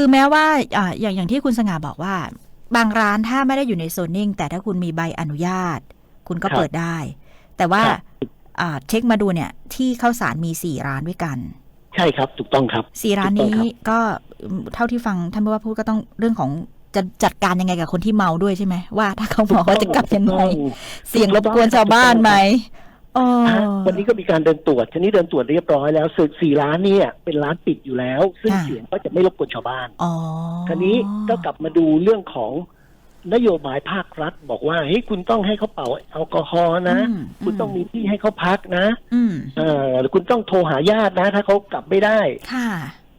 คือแม้ว่าอ่าอย่างอย่างที่คุณสง่าบอกว่า บางร้านถ้าไม่ได้อยู่ในโซนนิ่งแต่ถ้าคุณมีใบอนุญาต คุณก็ครับเปิดได้ แต่ว่าครับอ่าเช็คมาดูเนี่ย ที่ข้าวสารมีสี่ร้านด้วยกัน ใช่ครับถูกต้องครับสี่ร้านถูกต้องนี้ครับก็เท่าที่ฟังท่านผู้ว่าพูดก็ต้องเรื่องของจะจัดการยังไงกับคนที่เมาด้วยใช่ไหมว่าถ้าเขาบอกว่าจะกลับยังไงถูกต้องเสี่ยงรบกวนชาวบ้านไหมอ๋อฮะ วันนี้ก็มีการเดินตรวจทีนี้เดินตรวจเรียบร้อยแล้วส่วนสี่ร้านเนี่ยเป็นร้านปิดอยู่แล้ว ซึ่งเสียงก็จะไม่รบกวนชาวบ้านอ๋อคราวนี้ก็กลับมาดูเรื่องของนโยบายภาครัฐ บอกว่าเฮ้ยคุณต้องให้เขาเป่าแอลกอฮอล์นะอืมคุณต้องมีที่ให้เขาพักนะอืมเออหรือคุณต้องโทรหาญาตินะ ถ้าเขากลับไม่ได้ค่ะ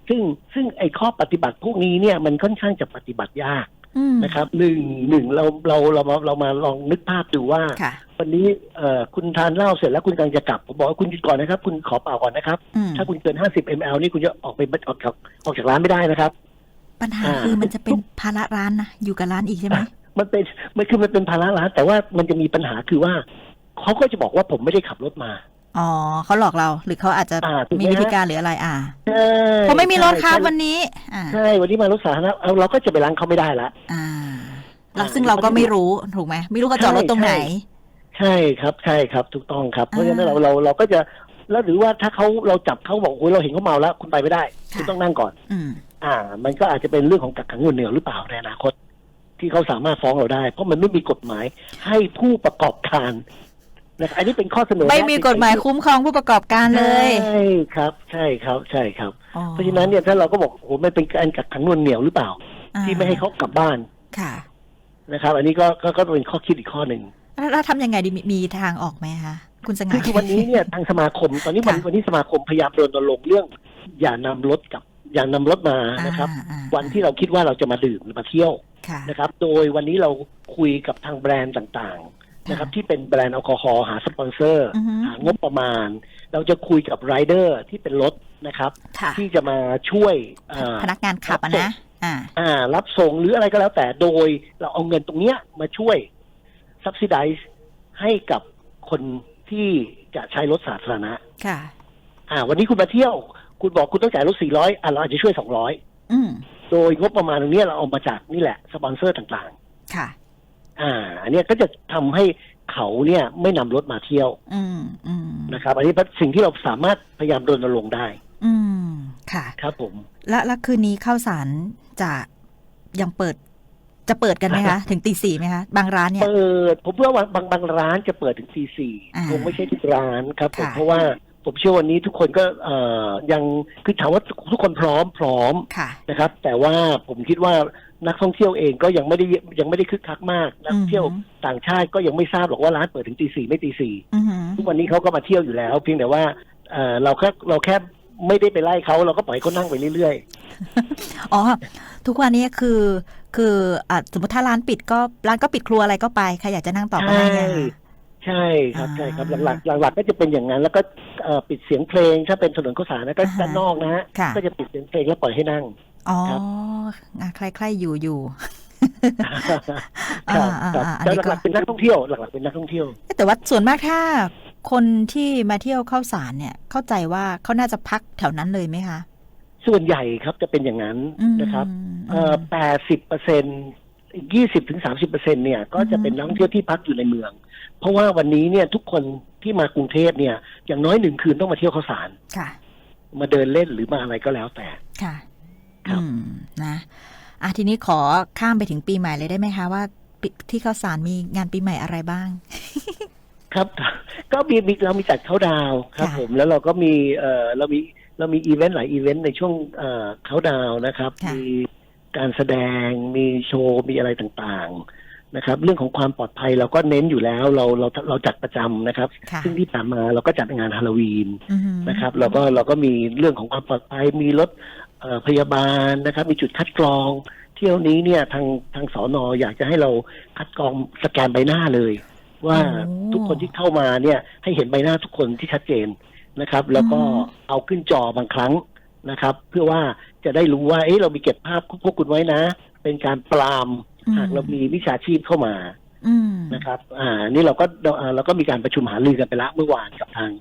ซึ่งซึ่งไอ้ข้อปฏิบัติพวกนี้เนี่ยมันค่อนข้างจะปฏิบัติยากอืม นะครับหนึ่งหนึ่งเราเราเรามาเรามาลองนึกภาพดูว่าค่ะวันนี้เอ่อคุณทานเหล้าเสร็จแล้วคุณกำลังจะกลับ ผมบอกว่าคุณหยุดก่อนนะครับ คุณขอเป่าก่อนนะครับอืมถ้าคุณเกิน50 ml นี่คุณจะออกไปออกจากออกจากร้านไม่ได้นะครับ ปัญหาอ่าคือมันจะเป็นภาระร้านนะอยู่กับร้านอีกใช่ไหมมันเป็นมันคือมันเป็นภาระร้าน แต่ว่ามันจะมีปัญหาคือว่าเขาก็จะบอกว่าผมไม่ได้ขับรถมาอ๋อเขาหลอกเราหรือเขาอาจจะอ่าถูกไหมมีวิธีฮะการหรืออะไรอ่าใช่ผมไม่มีรถครับใช่วันนี้อ่า ใช่วันนี้มารถสาธารณะเอาเราก็จะไปล้างเขาไม่ได้ละอ่าแล้วอ่าซึ่งเราก็ไม่รู้ถูกไหมไม่รู้เขาจอดรถตรงไหน ใช่ครับใช่ครับ ถูกต้องครับ เพราะฉะนั้นอ่าเราเราเราก็จะแล้วหรือว่าถ้าเขาเราจับเขาบอกโอ้ยเราเห็นเขาเมาแล้ว คุณไปไม่ได้ค่ะคุณต้องนั่งก่อน อืมอ่า มันก็อาจจะเป็นเรื่องของกักขังหน่วงเหนียวหรือเปล่าในอนาคต ที่เขาสามารถฟ้องเราได้ เพราะมันไม่มีกฎหมายให้ผู้ประกอบการ นะครับอันนี้เป็นข้อเสนอไม่มีกฎหมายคุ้มครองผู้ประกอบการเลย ใช่ครับ ใช่ครับ ใช่ครับ อ๋อเพราะฉะนั้นเนี่ยถ้าเราก็บอกโอ้โหมันเป็นการกักขังหน่วงเหนียวหรือเปล่า อ่าที่ไม่ให้เขากลับบ้านค่ะ นะครับ อันนี้ก็ก็ก็เป็นข้อคิดอีกข้อหนึ่ง แล้วแล้วทำยังไงดีมีมีทางออกไหมคะคุณสง่า คือคือวันนี้เนี่ยทางสมาคมตอนนี้วันค่ะ วันนี้สมาคมพยายามรณรงค์เรื่อง อย่านำรถกับอย่านำรถมานะครับ อ่าอ่าวันที่เราคิดว่าเราจะมาดื่มหรือมาเที่ยวค่ะ นะครับ โดยวันนี้เราคุยกับทางแบรนด์ต่างๆ นะครับที่เป็นแบรนด์แอลกอฮอล์หาสปอนเซอร์อือฮึหางบประมาณ เราจะคุยกับไรเดอร์ที่เป็นรถนะครับค่ะที่จะมาช่วยเอ่อพนักงานขับอะนะอ่าอ่า รับส่งหรืออะไรก็แล้วแต่โดยเราเอาเงินตรงเนี้ยมาช่วย subsidize ให้กับคนที่จะใช้รถสาธารณะ ค่ะ อ่า วันนี้คุณมาเที่ยว คุณบอกคุณต้องจ่ายรถ400อะเราอาจจะช่วย200อืมโดยงบประมาณตรงเนี้ยเราเอามาจากนี่แหละ สปอนเซอร์ต่างค่ะๆ อ่าอันเนี้ยก็จะทำให้เขาเนี่ยไม่นำรถมาเที่ยวอืมอืมนะครับ อันนี้เป็นสิ่งที่เราสามารถพยายามรณรงค์ได้ อืมค่ะ ครับผม แล้วแล้วคืนนี้ข้าวสารจะยังเปิดจะเปิดกันไหมคะ ถึงตีสี่ไหมคะบางร้านเนี่ยเปิดผมว่าบางบางร้านจะเปิดถึงตีสี่อ่าคงไม่ใช่ทุกร้านครับผมค่ะเพราะว่า ผมเชื่อวันนี้ทุกคนก็เอ่อยังคือถามว่าทุกคนพร้อมพร้อมค่ะ นะครับ แต่ว่าผมคิดว่านักท่องเที่ยวเองก็ยังไม่ได้ยังไม่ได้คึกคักมากนักท่องเที่ยวอือหือต่างชาติก็ยังไม่ทราบหรอกว่าร้านเปิดถึงตีสี่ไม่ตีสี่อือหือทุกวันนี้เขาก็มาเที่ยวอยู่แล้ว เพียงแต่ว่าเอ่อเราแค่เราแค่ไม่ได้ไปไล่เขาเราก็ปล่อยให้เขานั่งไปเรื่อยอ๋อ ทุกวันนี้คือ คืออะสมมติถ้าร้านปิดก็ร้านก็ปิดครัวอะไรก็ไปใครอยากจะนั่งต่อๆก็ได้ไง ใช่ครับอ่าใช่ครับหลักๆหลักๆก็จะเป็นอย่างนั้น แล้วก็เอ่อปิดเสียงเพลงถ้าเป็นถนนข้าวสารนะก็อ่าฮะด้านนอกนะฮะค่ะก็จะปิดเสียงเพลงแล้วปล่อยให้นั่งอ๋อครับอะใครๆอยู่อยู่ครับอ่าครับอ่าอันแต่นี้ก็หลักๆเป็นนักท่องเที่ยวหลักๆเป็นนักท่องเที่ยว แต่ว่าส่วนมากถ้าคนที่มาเที่ยวเข้าสารเนี่ย เข้าใจว่าเขาน่าจะพักแถวนั้นเลยไหมคะ ส่วนใหญ่ครับจะเป็นอย่างนั้นอืมนะครับอืมเอ่อแปดสิบเปอร์เซ็น ยี่สิบถึงสามสิบเปอร์เซ็นเนี่ยก็จะเป็นนักท่องเที่ยวที่พักอยู่ในเมือง เพราะว่าวันนี้เนี่ยทุกคนที่มากรุงเทพเนี่ย อย่างน้อยหนึ่งคืนต้องมาเที่ยวข้าวสารค่ะ มาเดินเล่นหรือมาอะไรก็แล้วแต่ ค่ะครับอืมนะอะทีนี้ขอข้ามไปถึงปีใหม่เลยได้ไหมคะว่าปีที่ข้าวสารมีงานปีใหม่อะไรบ้าง ครับ ก็มีมีเรามีจัดเขาดาวน์ครับค่ะผมแล้วเราก็มีเอ่อเรามีเรามีอีเวนต์หลายอีเวนต์ในช่วงเอ่อเขาดาวน์นะครับค่ะมี การแสดงมีโชว์มีอะไรต่างๆนะครับ เรื่องของความปลอดภัยเราก็เน้นอยู่แล้วเราเราเราจัดประจำนะครับค่ะซึ่งที่ผ่านมาเราก็จัดงานฮาโลวีนอือหือนะครับเราก็เราก็มีเรื่องของความปลอดภัยมีรถเอ่อพยาบาลนะครับ มีจุดคัดกรองเที่ยวนี้เนี่ยทางทางสอนออยากจะให้เราคัดกรองสแกนใบหน้าเลย ว่าโอ้ทุกคนที่เข้ามาเนี่ยให้เห็นใบหน้าทุกคนที่ชัดเจนนะครับ แล้วก็อืมเอาขึ้นจอบางครั้ง นะครับ เพื่อว่าจะได้รู้ว่าเอ๊ะเรามีเก็บภาพพวกคุณไว้นะ เป็นการปรามอืมหากเรามีวิชาชีพเข้ามาอืมนะครับ อ่า นี่เราก็เราอ่าเราก็มีการประชุมหารือกันไปละเมื่อวานกับทาง